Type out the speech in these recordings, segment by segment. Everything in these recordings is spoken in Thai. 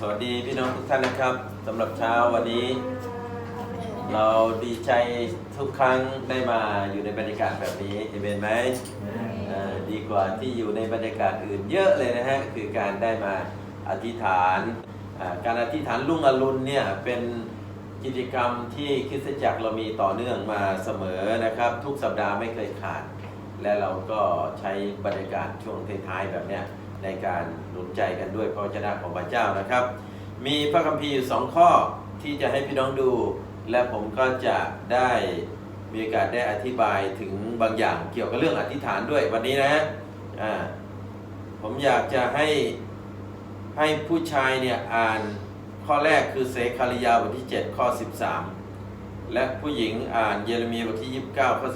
สวัสดีพี่น้องทุกท่านนะครับสำหรับเช้าวันนี้ เราดีใจทุกครั้งได้มาอยู่ในบรรยากาศแบบนี้เห็นไหมดีกว่าที่อยู่ในบรรยากาศอื่นเยอะเลยนะฮะคือการได้มาอธิษฐานการอธิษฐานลุ่งอรุณเนี่ยเป็นกิจกรรมที่คริสตจักรเรามีต่อเนื่องมาเสมอนะครับ ทุกสัปดาห์ไม่เคยขาด และเราก็ใช้บรรยากาศช่วงท้ายๆแบบเนี้ย ในการหนุนใจกันด้วยพระวจนะของพระเจ้านะครับ มีพระคัมภีร์อยู่สองข้อที่จะให้พี่น้องดู และผมก็จะได้มีโอกาสได้อธิบายถึงบางอย่างเกี่ยวกับเรื่องอธิษฐานด้วยวันนี้นะอ่าผมอยากจะให้ให้ผู้ชายเนี่ยอ่านข้อแรกคือเสคาริยาบทที่ 7 ข้อ 13 และผู้หญิงอ่านเยเรมีบทที่ 29 ข้อ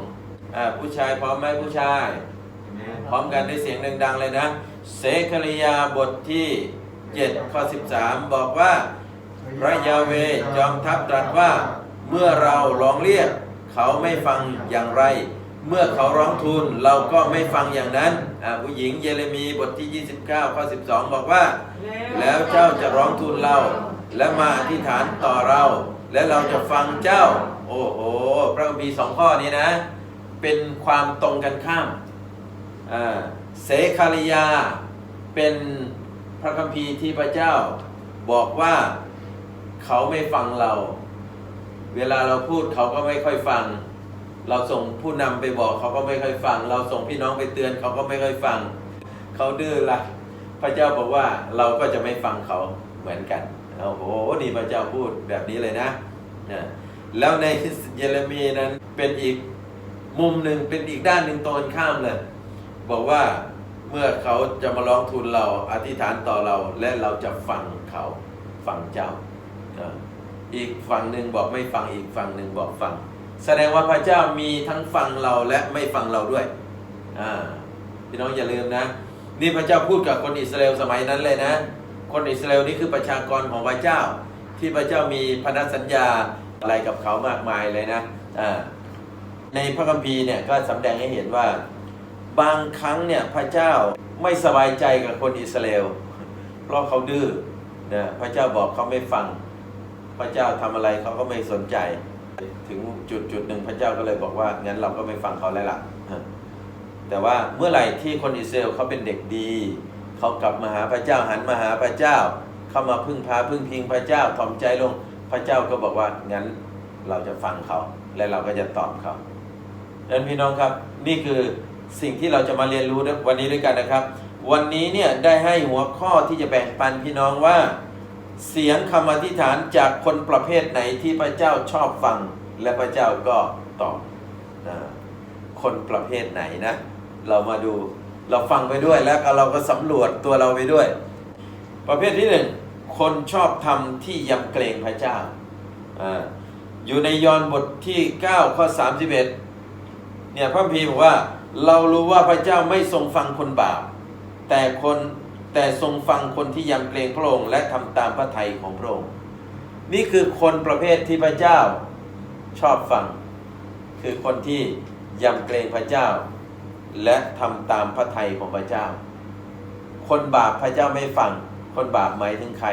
12อ่าผู้ชายพร้อมไหมผู้ชาย พร้อมกันด้วยเสียงดังๆเลยนะเสคริยาบทที่7ข้อ13 บอกว่า พระยาเวจอมทัพตรัสว่า เมื่อเราร้องเรียก เขาไม่ฟังอย่างไร เมื่อเขาร้องทูลเราก็ไม่ฟังอย่างนั้นผู้หญิงเยเรมีบทที่ 29ข้อ12 บอกว่า แล้วเจ้าจะร้องทูลเรา และมาอธิษฐานต่อเรา และเราจะฟังเจ้า โอ้โหพระคัมภีร์สองข้อนี้นะ เป็นความตรงกันข้าม เสคาริยาเป็นพระคัมภีร์ที่พระเจ้าบอกว่าเขาไม่ฟังเรา เวลาเราพูดเขาก็ไม่ค่อยฟัง เราส่งผู้นำไปบอกเขาก็ไม่ค่อยฟัง เราส่งพี่น้องไปเตือนเขาก็ไม่ค่อยฟัง เขาดื้อละพระเจ้าบอกว่าเราก็จะไม่ฟังเขาเหมือนกันโอ้โหนี่พระเจ้าพูดแบบนี้เลยนะนะแล้วในเยเรมีนั้นเป็นอีกมุมหนึ่งเป็นอีกด้านหนึ่งตรงกันข้ามเลย บอกว่าเมื่อเขาจะมาร้องทูลเราอธิษฐานต่อเราและเราจะฟังเขาฟังเจ้า อีกฝั่งหนึ่งบอกไม่ฟังอีกฝั่งหนึ่งบอกฟัง แสดงว่าพระเจ้ามีทั้งฟังเราและไม่ฟังเราด้วยพี่น้องอย่าลืมนะ นี่พระเจ้าพูดกับคนอิสราเอลสมัยนั้นเลยนะ คนอิสราเอลนี่คือประชากรของพระเจ้า ที่พระเจ้ามีพันธสัญญาอะไรกับเขามากมายเลยนะในพระคัมภีร์เนี่ยก็สำแดงให้เห็นว่า บางครั้งเนี่ยพระเจ้าไม่สบายใจกับคนอิสราเอลเพราะเขาดื้อนะพระเจ้าบอกเขาไม่ฟัง พระเจ้าทำอะไรเขาก็ไม่สนใจ ถึงจุดจุดหนึ่งพระเจ้าก็เลยบอกว่างั้นเราก็ไม่ฟังเขาแล้วล่ะแต่ว่าเมื่อไหร่ที่คนอิสราเอลเขาเป็นเด็กดีเขากลับมาหาพระเจ้าหันมาหาพระเจ้า เข้ามาพึ่งพาพึ่งพิงพระเจ้าถ่อมใจลงพระเจ้าก็บอกว่างั้นเราจะฟังเขาและเราก็จะตอบเขาดังนั้นพี่น้องครับนี่คือ สิ่งที่เราจะมาเรียนรู้วันนี้ด้วยกันนะครับ วันนี้เนี่ยได้ให้หัวข้อที่จะแบ่งปันพี่น้องว่า เสียงคำอธิษฐานจากคนประเภทไหนที่พระเจ้าชอบฟัง และพระเจ้าก็ตอบนะคนประเภทไหนนะ เรามาดูเราฟังไปด้วยแล้วเราก็สำรวจตัวเราไปด้วย ประเภทที่หนึ่งคนชอบทำที่ยำเกรงพระเจ้าอาอยู่ในยอห์นบทที่ 9 ข้อ 31 เนี่ยพระพีร์บอกว่า เรารู้ว่าพระเจ้าไม่ทรงฟังคนบาป แต่คนแต่ทรงฟังคนที่ยำเกรงพระองค์และทำตามพระทัยของพระองค์ นี่คือคนประเภทที่พระเจ้าชอบฟัง คือคนที่ยำเกรงพระเจ้า และทำตามพระทัยของพระเจ้า คนบาปพระเจ้าไม่ฟัง คนบาปหมายถึงใคร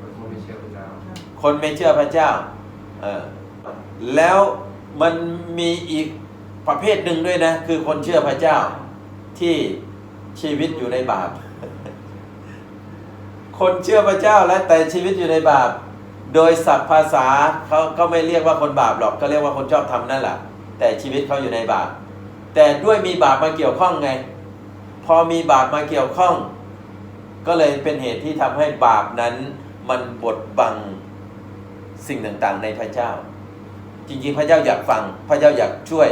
คนไม่เชื่อพระเจ้าคนไม่เชื่อพระเจ้า เออแล้วมันมีอีก ประเภทหนึ่งด้วยนะ คือคนเชื่อพระเจ้าที่ชีวิตอยู่ในบาป คนเชื่อพระเจ้าและแต่ชีวิตอยู่ในบาป โดยศัพท์ภาษาเขาก็ไม่เรียกว่าคนบาปหรอกก็เรียกว่าคนชอบทำนั่นแหละแต่ชีวิตเขาอยู่ในบาป แต่ด้วยมีบาปมาเกี่ยวข้องไง พอมีบาปมาเกี่ยวข้อง ก็เลยเป็นเหตุที่ทำให้บาปนั้น มันบดบังสิ่งต่างๆ ในพระเจ้า จริงๆ พระเจ้าอยากฟังพระเจ้าอยากช่วย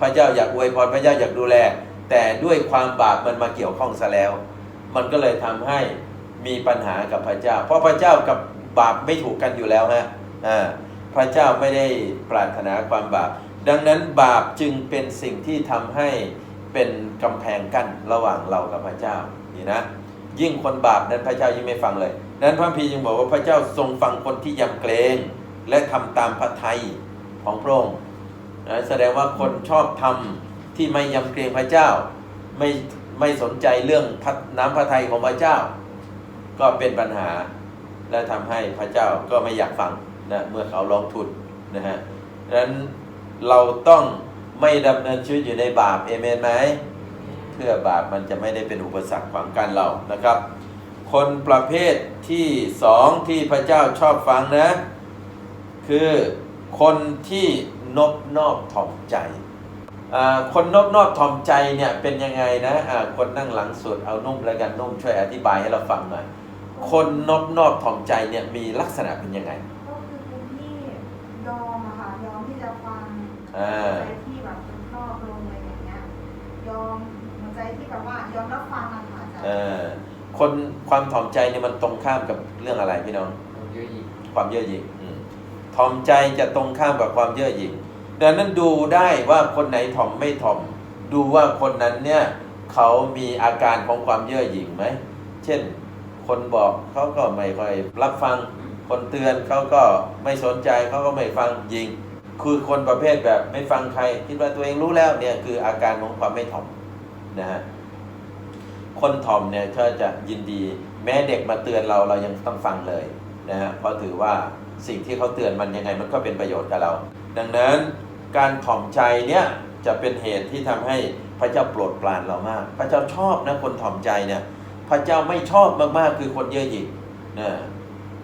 พระเจ้าอยากอวยพรพระเจ้าอยากดูแล แต่ด้วยความบาปมันมาเกี่ยวข้องซะแล้ว มันก็เลยทำให้มีปัญหากับพระเจ้า เพราะพระเจ้ากับบาปไม่ถูกกันอยู่แล้วฮะอ่าพระเจ้าไม่ได้ปรารถนาความบาป ดังนั้นบาปจึงเป็นสิ่งที่ทำให้เป็นกำแพงกั้นระหว่างเรากับพระเจ้านี่นะยิ่งคนบาปนั้นพระเจ้ายิ่งไม่ฟังเลย นั้นพระพียังบอกว่าพระเจ้าทรงฟังคนที่ยำเกรง และทำตามพระทัยของพระองค์ นะแสดงว่าคนชอบทำที่ไม่ยำเกรงพระเจ้า ไม่ไม่สนใจเรื่องพัดน้ำพระทัยของพระเจ้า ก็เป็นปัญหา และทำให้พระเจ้าก็ไม่อยากฟังนะเมื่อเขาร้องทุนนะฮะดังนั้นเราต้องไม่ดำเนินชีวิตอยู่ในบาปเอเมนไหมเพื่อบาปมันจะไม่ได้เป็นอุปสรรคขวางกันเรานะครับ คนประเภทที่สองที่พระเจ้าชอบฟังนะ คือ คนที่นบนอบถ่อมใจอ่าคนนบนอบถ่อมใจเนี่ยเป็นยังไงนะอ่าคนนั่งหลังสุดเอานุ่มแล้วกันนุ่มช่วยอธิบายให้เราฟังหน่อย คนนบนอบถ่อมใจเนี่ยมีลักษณะเป็นยังไง ก็คือคนที่ยอมอะค่ะยอมที่จะฟังอ่าใจที่แบบเป็นนอกลงอะไรอย่างเงี้ย ยอมหัวใจที่แบบว่ายอมรับฟังอะค่ะอาจารย์เออคนความถ่อมใจเนี่ยมันตรงข้ามกับเรื่องอะไรพี่น้องเราเยอะอีกความเย่อหยิ่งอืม ถ่อมใจจะตรงข้ามกับความเย่อหยิ่งดังนั้นดูได้ว่าคนไหนถ่อมไม่ถ่อม ดูว่าคนนั้นเนี่ยเขามีอาการของความเย่อหยิ่งไหม เช่น คนบอกเขาก็ไม่ค่อยรับฟัง คนเตือนเขาก็ไม่สนใจเขาก็ไม่ฟังยิง คือคนประเภทแบบไม่ฟังใคร คิดว่าตัวเองรู้แล้วเนี่ยคืออาการของความไม่ถ่อมนะฮะคนถ่อมเนี่ยก็จะยินดี แม้เด็กมาเตือนเราเรายังต้องฟังเลยนะฮะเพราะถือว่า สิ่งที่เขาเตือนมันยังไงมันก็เป็นประโยชน์กับเรา ดังนั้นการถ่อมใจเนี่ยจะเป็นเหตุที่ทำให้พระเจ้าโปรดปรานเรามาก พระเจ้าชอบนะคนถ่อมใจเนี่ยพระเจ้าไม่ชอบมากๆคือคนเย่อหยิ่งนะ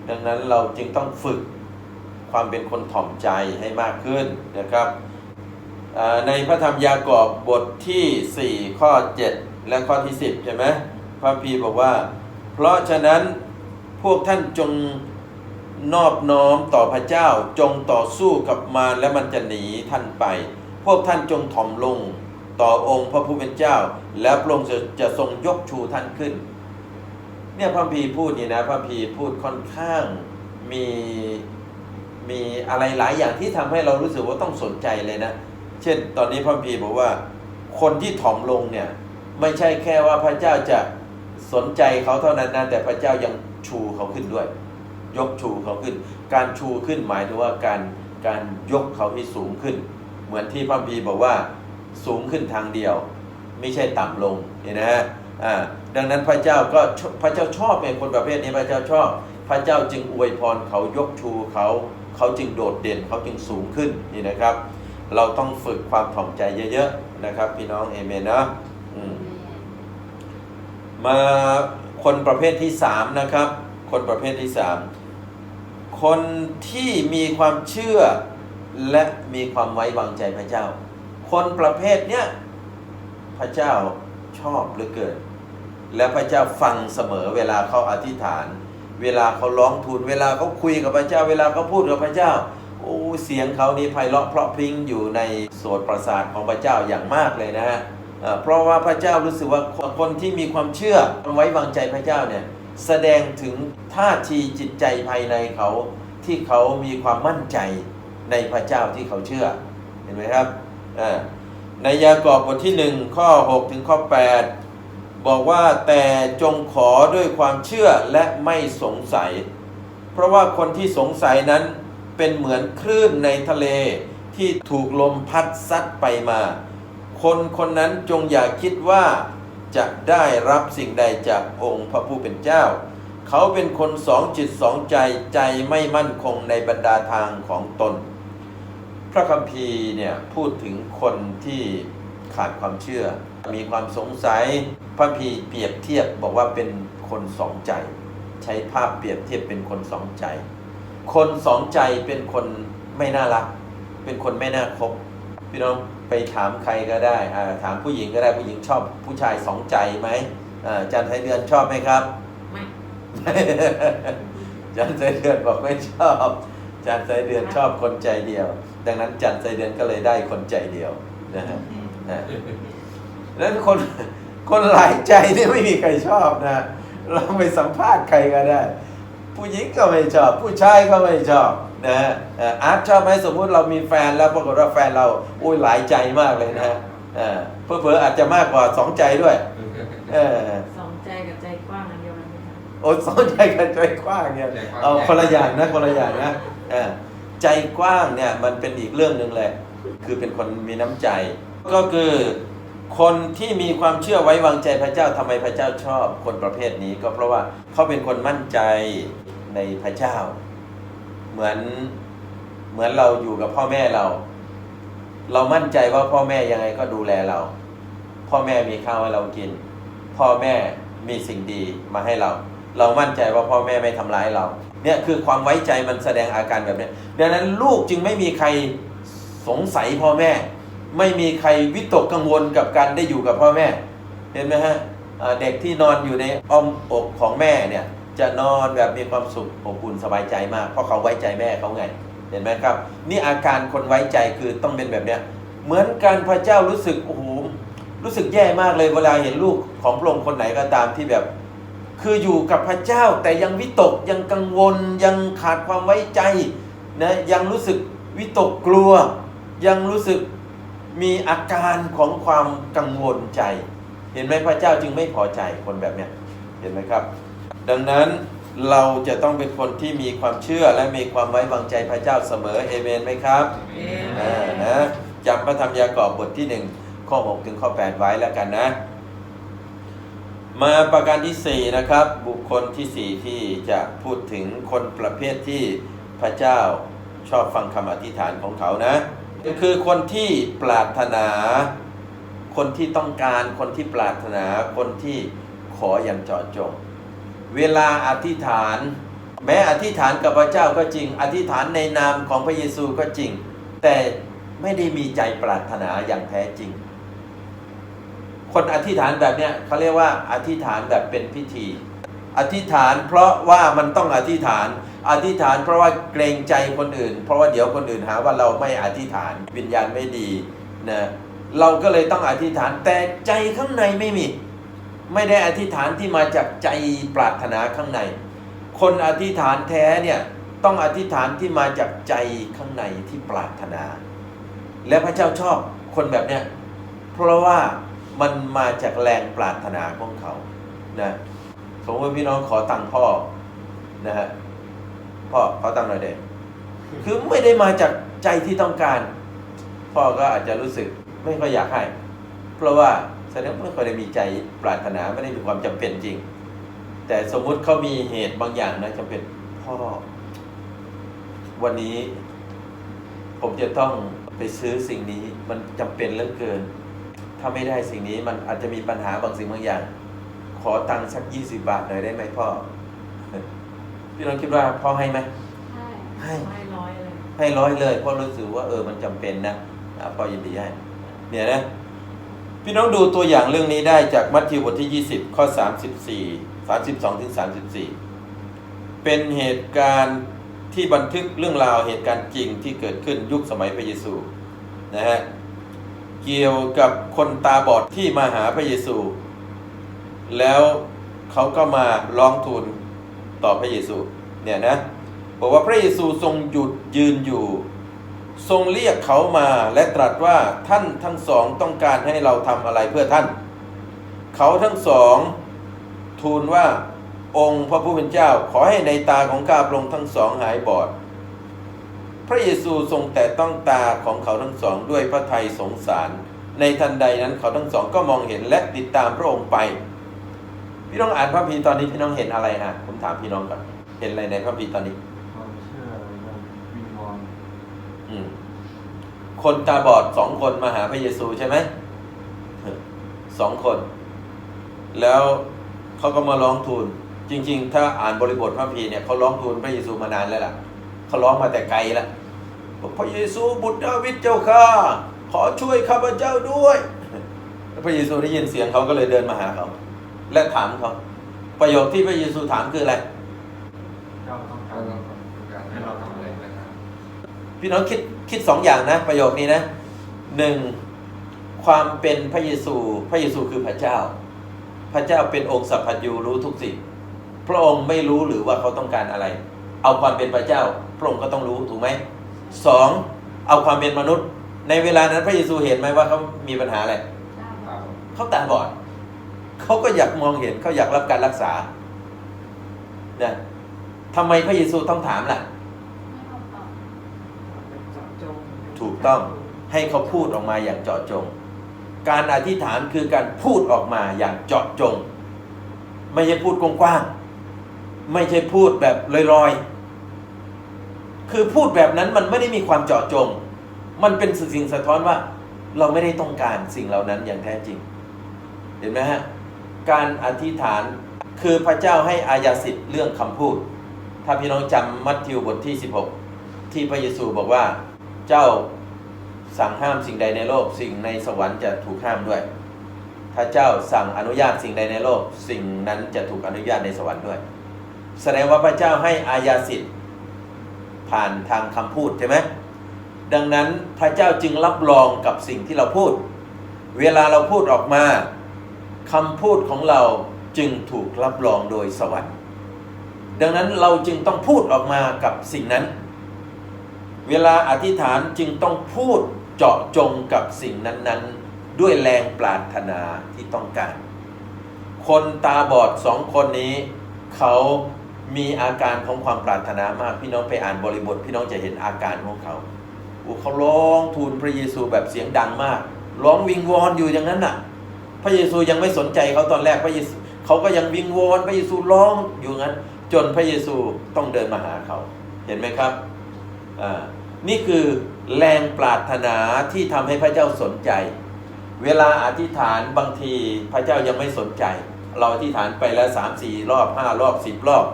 ดังนั้นเราจึงต้องฝึกความเป็นคนถ่อมใจให้มากขึ้นนะครับ ในพระธรรมยากอบบทที่ 4 ข้อ 7 และข้อที่ 10 ใช่ไหมพระพีบอกว่า เพราะฉะนั้นพวกท่านจง นอบน้อมต่อพระเจ้าจงต่อสู้กับมารและมันจะหนีท่านไป พวกท่านจงถ่อมลงต่อองค์พระผู้เป็นเจ้า แล้วพระองค์จะจะทรงยกชูท่านขึ้น เนี่ยพระพีพูดนี่นะพระพีพูดค่อนข้างมีมีอะไรหลายอย่างที่ทำให้เรารู้สึกว่าต้องสนใจเลยนะ เช่น ตอนนี้พระพีบอกว่า คนที่ถ่อมลงเนี่ยไม่ใช่แค่ว่าพระเจ้าจะสนใจเขาเท่านั้นนะแต่พระเจ้ายังชูเขาขึ้นด้วย ยกชูเขาขึ้น การชูขึ้นหมายถึงว่าการการยกเขาให้สูงขึ้น เหมือนที่พระพีบอกว่าสูงขึ้นทางเดียว ไม่ใช่ต่ำลงเห็นนะฮะอ่าดังนั้นพระเจ้าก็พระเจ้าชอบไงคนประเภทนี้พระเจ้าชอบ พระเจ้าจึงอวยพรเขายกชูเขาเขาจึงโดดเด่นเขาจึงสูงขึ้นนี่นะครับ เราต้องฝึกความถ่อมใจเยอะๆนะครับ พี่น้องเอเมนนะมมาคนประเภทที่สามนะครับ คนประเภทที่สาม คนที่มีความเชื่อและมีความไว้วางใจพระเจ้า คนประเภทเนี้ยพระเจ้าชอบเหลือเกิน และพระเจ้าฟังเสมอเวลาเขาอธิษฐาน เวลาเขาร้องทูลเวลาเขาคุยกับพระเจ้า เวลาเขาพูดกับพระเจ้าโอ้เสียงเขานี่ไพเราะเพราะพริ้งอยู่ในโสตประสาทของพระเจ้าอย่างมากเลยนะฮะเพราะว่าพระเจ้ารู้สึกว่าคนคนที่มีความเชื่อไว้วางใจพระเจ้าเนี่ย แสดงถึงท่าทีจิตใจภายในเขาที่เขามีความมั่นใจในพระเจ้าที่เขาเชื่อ เห็นไหมครับในยากอบบทที่1ข้อ 6 ถึงข้อ 8 บอกว่าแต่จงขอด้วยความเชื่อและไม่สงสัย เพราะว่าคนที่สงสัยนั้นเป็นเหมือนคลื่นในทะเลที่ถูกลมพัดซัดไปมา คนคนนั้นจงอย่าคิดว่า จะได้รับสิ่งใดจากองค์พระผู้เป็นเจ้า เขาเป็นคนสองจิตสองใจใจไม่มั่นคงในบรรดาทางของตน พระคัมภีร์เนี่ยพูดถึงคนที่ขาดความเชื่อ มีความสงสัยพระคัมภีเปรียบเทียบบอกว่าเป็นคนสองใจ ใช้ภาพเปรียบเทียบเป็นคนสองใจ คนสองใจเป็นคนไม่น่ารัก เป็นคนไม่น่าคบพี่น้อง ไปถามใครก็ได้อ่าถามผู้หญิงก็ได้ผู้หญิงชอบผู้ชายสองใจไหมอ่าอาจันไทยเดือนชอบไหมครับไม่จันไสเดือนบอกไม่ชอบ จันไสเดือนชอบคนใจเดียว ดังนั้นจันไสเดือนก็เลยได้คนใจเดียวนะฮะนะนั้นคนคนหลายใจนี่ไม่มีใครชอบนะเราไปสัมภาษณ์ใครก็ได้ ผู้หญิงก็ไม่ชอบ ผู้ชายก็ไม่ชอบ นะฮะเอ่ออาร์ตชอบไหมสมมุติเรามีแฟนแล้วปรากฏว่าแฟนเราอุ้ยหลายใจมากเลยนะฮะเออเพื่อๆอาจจะมากกว่าสองใจด้วยเออสองใจกับใจกว้างอันเดียวกันไหมคะโอ้สองใจกันใจกว้างเนี่ยเอาคนละอย่างนะคนละอย่างนะเออใจกว้างเนี่ยมันเป็นอีกเรื่องหนึ่งเลยคือเป็นคนมีน้ำใจ ก็คือคนที่มีความเชื่อไว้วางใจพระเจ้าทำไมพระเจ้าชอบคนประเภทนี้ก็เพราะว่าเขาเป็นคนมั่นใจในพระเจ้า เหมือนเหมือนเราอยู่กับพ่อแม่เรา เรามั่นใจว่าพ่อแม่ยังไงก็ดูแลเรา พ่อแม่มีข้าวให้เรากิน พ่อแม่มีสิ่งดีมาให้เรา เรามั่นใจว่าพ่อแม่ไม่ทำร้ายเรา เนี่ยคือความไว้ใจมันแสดงอาการแบบนี้ดังนั้นลูกจึงไม่มีใครสงสัยพ่อแม่ ไม่มีใครวิตกกังวลกับการได้อยู่กับพ่อแม่ เห็นไหมฮะเด็กที่นอนอยู่ในอ้อมอกของแม่เนี่ย จะนอนแบบมีความสุขอบอุ่นสบายใจมาก เพราะเขาไว้ใจแม่เขาไง เห็นไหมครับ นี่อาการคนไว้ใจคือต้องเป็นแบบเนี้ยเหมือนการพระเจ้ารู้สึกโอ้โหรู้สึกแย่มากเลยเวลาเห็นลูกของพระองค์คนไหนก็ตามที่แบบ คืออยู่กับพระเจ้าแต่ยังวิตกยังกังวล ยังขาดความไว้ใจนะยังรู้สึกวิตกกลัว ยังรู้สึกมีอาการของความกังวลใจ เห็นไหมพระเจ้าจึงไม่พอใจคนแบบเนี้ยเห็นไหมครับ ดังนั้นเราจะต้องเป็นคนที่มีความเชื่อและมีความไว้วางใจพระเจ้าเสมอเอเมนไหมครับเอเมอ่านะจำพระธรรมยากอบบทที่หนึ่งข้อ 6 ถึงข้อ 8 ไว้แล้วกันนะ มาประการที่ 4 นะครับ บุคคลที่ 4 ที่จะพูดถึงคนประเภทที่พระเจ้าชอบฟังคำอธิษฐานของเขานะก็คือคนที่ปรารถนา คนที่ต้องการคนที่ปรารถนาคนที่ขออย่างเจาะจง เวลาอธิษฐาน แม้อธิษฐานกับพระเจ้าก็จริง อธิษฐานในนามของพระเยซูก็จริง แต่ไม่ได้มีใจปรารถนาอย่างแท้จริง คนอธิษฐานแบบเนี้ยเขาเรียกว่าอธิษฐานแบบเป็นพิธี อธิษฐานเพราะว่ามันต้องอธิษฐาน อธิษฐานเพราะว่าเกรงใจคนอื่น เพราะว่าเดี๋ยวคนอื่นหาว่าเราไม่อธิษฐานวิญญาณไม่ดีนะเราก็เลยต้องอธิษฐานแต่ใจข้างในไม่มี ไม่ได้อธิษฐานที่มาจากใจปรารถนาข้างใน คนอธิษฐานแท้เนี่ยต้องอธิษฐานที่มาจากใจข้างในที่ปรารถนา และพระเจ้าชอบคนแบบเนี้ยเพราะว่ามันมาจากแรงปรารถนาของเขานะสมมติพี่น้องขอตังค์พ่อนะฮะพ่อขอตังค์หน่อยเด็คือไม่ได้มาจากใจที่ต้องการ พ่อก็อาจจะรู้สึกไม่ค่อยอยากให้ เพราะว่า แสดงว่าไม่ค่อยได้มีใจปรารถนาไม่ได้มีความจำเป็นจริง แต่สมมุติเขามีเหตุบางอย่างนะจำเป็นพ่อ วันนี้ ผมจะต้องไปซื้อสิ่งนี้มันจำเป็นเหลือเกิน ถ้าไม่ได้สิ่งนี้มันอาจจะมีปัญหาบางสิ่งบางอย่าง ขอตังค์สักยี่สิบาทหน่อยได้ไหมพ่อพี่น้องคิดว่าพ่อให้ไหมให้ไม่ร้อยเลยให้ร้อยเลยเพราะรู้สึกว่าเออมันจำเป็นนะอะพ่อยินดีให้เนี่ยนะ พี่น้องดูตัวอย่างเรื่องนี้ได้จากมัทธิวบทที่ 20 ข้อ 34 32ถึง34 เป็นเหตุการณ์ที่บันทึกเรื่องราวเหตุการณ์จริงที่เกิดขึ้นยุคสมัยพระเยซูนะฮะเกี่ยวกับคนตาบอดที่มาหาพระเยซู แล้วเขาก็มาร้องทูลต่อพระเยซูเนี่ยนะบอกว่าพระเยซูทรงหยุดยืนอยู่ ทรงเรียกเขามาและตรัสว่าท่านทั้งสองต้องการให้เราทำอะไรเพื่อท่าน เขาทั้งสอง ทูลว่าองค์พระผู้เป็นเจ้าขอให้ในตาของข้าพรงทั้งสองหายบอด พระเยซูทรงแต่ต้องตาของเขาทั้งสองด้วยพระทัยสงสาร ในทันใดนั้นเขาทั้งสองก็มองเห็นและติดตามพระองค์ไป พี่น้องอ่านพระพีตอนนี้พี่น้องเห็นอะไรฮะผมถามพี่น้องก่อนเห็นอะไรในพระพีตอนนี้ ความเชื่อมันวิงวอน อืม คนตาบอดสองคนมาหาพระเยซูใช่ไหมสองคน แล้วเขาก็มาร้องทูล จริง ๆ ถ้าอ่านบริบทพระพีร์เนี่ยเขาร้องทูลพระเยซูมานานแล้วล่ะเขาร้องมาแต่ไกลแล้วบอกพระเยซูบุตรดาวิดเจ้าข้าขอช่วยข้าพเจ้าด้วย พระเยซูได้ยินเสียงเขาก็เลยเดินมาหาเขา และถามเขาประโยคที่พระเยซูถามคืออะไรเจ้าต้องการต้องการให้เราทำอะไรนะครับพี่น้องคิด คิดสองอย่างนะ ประโยคนี้นะหนึ่งความเป็นพระเยซู พระเยซูคือพระเจ้า พระเจ้าเป็นองค์สัพพัญญูรู้ทุกสิ่งพระองค์ไม่รู้หรือว่าเขาต้องการอะไร เอาความเป็นพระเจ้า พระองค์ก็ต้องรู้ถูกไหมสองเอาความเป็นมนุษย์ ในเวลานั้นพระเยซูเห็นไหมว่าเขามีปัญหาอะไรเขาตาบอดเขาก็อยากมองเห็นเขาอยากรับการรักษาเนี่ยทำไมพระเยซูต้องถามล่ะ ถูกต้องให้เขาพูดออกมาอย่างเจาะจง การอธิษฐานคือการพูดออกมาอย่างเจาะจง ไม่ใช่พูดกว้างๆไม่ใช่พูดแบบลอยๆคือพูดแบบนั้นมันไม่ได้มีความเจาะจง มันเป็นสิ่งสะท้อนว่า เราไม่ได้ต้องการสิ่งเหล่านั้นอย่างแท้จริง เห็นไหมฮะการอธิษฐานคือพระเจ้าให้อายาสิทธิ์เรื่องคำพูด ถ้าพี่น้องจำมัทธิวบทที่ 16 ที่พระเยซูบอกว่า เจ้าสั่งห้ามสิ่งใดในโลก สิ่งในสวรรค์จะถูกห้ามด้วย ถ้าเจ้าสั่งอนุญาตสิ่งใดในโลก สิ่งนั้นจะถูกอนุญาตในสวรรค์ด้วย แสดงว่าพระเจ้าให้อายาสิทธิ์ผ่านทางคำพูดใช่ไหมดังนั้นพระเจ้าจึงรับรองกับสิ่งที่เราพูด เวลาเราพูดออกมาคำพูดของเราจึงถูกรับรองโดยสวรรค์ ดังนั้นเราจึงต้องพูดออกมากับสิ่งนั้น เวลาอธิษฐานจึงต้องพูดเจาะจงกับสิ่งนั้นๆ ด้วยแรงปรารถนาที่ต้องการ คนตาบอดสองคนนี้ เขามีอาการของความปรารถนามากพี่น้องไปอ่านบริบท พี่น้องจะเห็นอาการของเขาอเขาร้องทูลพระเยซูแบบเสียงดังมาก ร้องวิงวอนอยู่อย่างนั้นน่ะ พระเยซูยังไม่สนใจเขาตอนแรกพระเยซูเขาก็ยังวิงวอนพระเยซูร้องอยู่งั้น จนพระเยซูต้องเดินมาหาเขา เห็นไหมครับอ่า นี่คือแรงปรารถนาที่ทำให้พระเจ้าสนใจ เวลาอธิษฐานบางทีพระเจ้ายังไม่สนใจ เราอธิษฐานไปแล้วสามสี่รอบห้ารอบสิบรอบ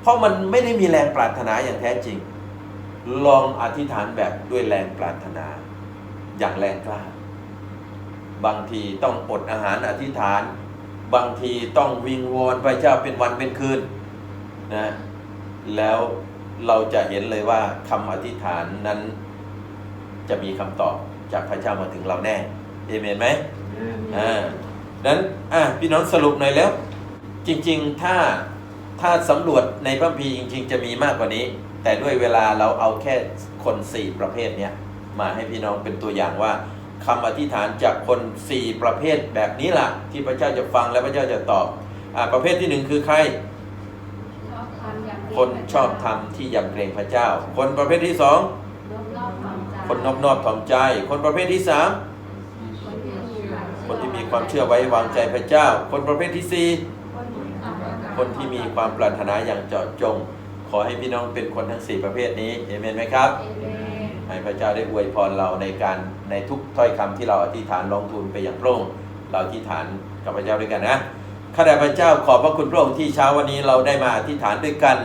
เพราะมันไม่ได้มีแรงปรารถนาอย่างแท้จริง ลองอธิษฐานแบบด้วยแรงปรารถนา อย่างแรงกล้า บางทีต้องอดอาหารอธิษฐาน บางทีต้องวิงวอนพระเจ้าเป็นวันเป็นคืนนะแล้ว เราจะเห็นเลยว่าคำอธิษฐานนั้นจะมีคำตอบจากพระเจ้ามาถึงเราแน่เอเมนไหมอ่านั้นอะพี่น้องสรุปหน่อยแล้ว จริง ๆ ถ้าถ้าสำรวจในพระคัมภีร์จริง ๆ จะมีมากกว่านี้ แต่ด้วยเวลาเราเอาแค่คนสี่ประเภทเนี้ยมาให้พี่น้องเป็นตัวอย่างว่าคำอธิษฐานจากคนสี่ประเภทแบบนี้ล่ะ ที่พระเจ้าจะฟังและพระเจ้าจะตอบอ่าประเภทที่หนึ่งคือใคร ชอบทำอย่างเดียว คนชอบธรรมที่ยำเกรงพระเจ้า คนประเภทที่สองคนนอบนอบถ่อมใจ คนประเภทที่สามคนที่มีความเชื่อไว้วางใจพระเจ้า คนประเภทที่สี่คนที่มีความปรารถนาอย่างเจาะจง ขอให้พี่น้องเป็นคนทั้ง4ประเภทนี้เอเมนไหมครับให้พระเจ้าได้อวยพรเราในการในทุกถ้อยคำที่เราอธิษฐานลงทุนไปอย่างโปร่งเราอธิษฐานกับพระเจ้าด้วยกันนะข้าแต่พระเจ้าขอบพระคุณพระองค์ที่เช้าวันนี้เราได้มาอธิษฐานด้วยกัน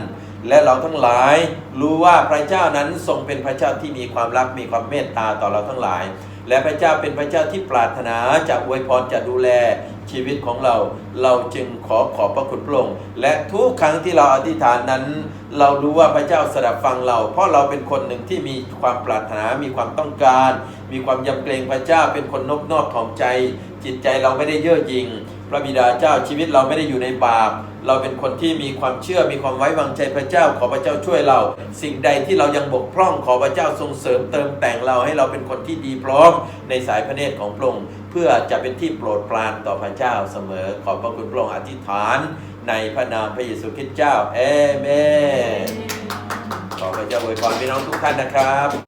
และเราทั้งหลายรู้ว่าพระเจ้านั้นทรงเป็นพระเจ้าที่มีความรักมีความเมตตาต่อเราทั้งหลาย และพระเจ้าเป็นพระเจ้าที่ปรารถนาจะอวยพรจะดูแลชีวิตของเรา เราจึงขอขอบพระคุณพระองค์และทุกครั้งที่เราอธิษฐานนั้น เรารู้ว่าพระเจ้าสดับฟังเรา เพราะเราเป็นคนหนึ่งที่มีความปรารถนา มีความต้องการ มีความยำเกรงพระเจ้าเป็นคนนบนอบถ่อมใจ จิตใจเราไม่ได้เย่อหยิ่งพระบิดาเจ้าชีวิตเราไม่ได้อยู่ในบาป เราเป็นคนที่มีความเชื่อมีความไว้วางใจพระเจ้า ขอพระเจ้าช่วยเรา สิ่งใดที่เรายังบกพร่องขอพระเจ้าทรงเสริมเติมแต่งเราให้เราเป็นคนที่ดีพร้อมในสายพระเนตรของพระองค์เพื่อจะเป็นที่โปรดปรานต่อพระเจ้าเสมอ ขอบพระคุณพระองค์อธิษฐานในพระนามพระเยซูคริสต์เจ้าเอเมนขอพระเจ้าอวยพรพี่น้องทุกท่านนะครับ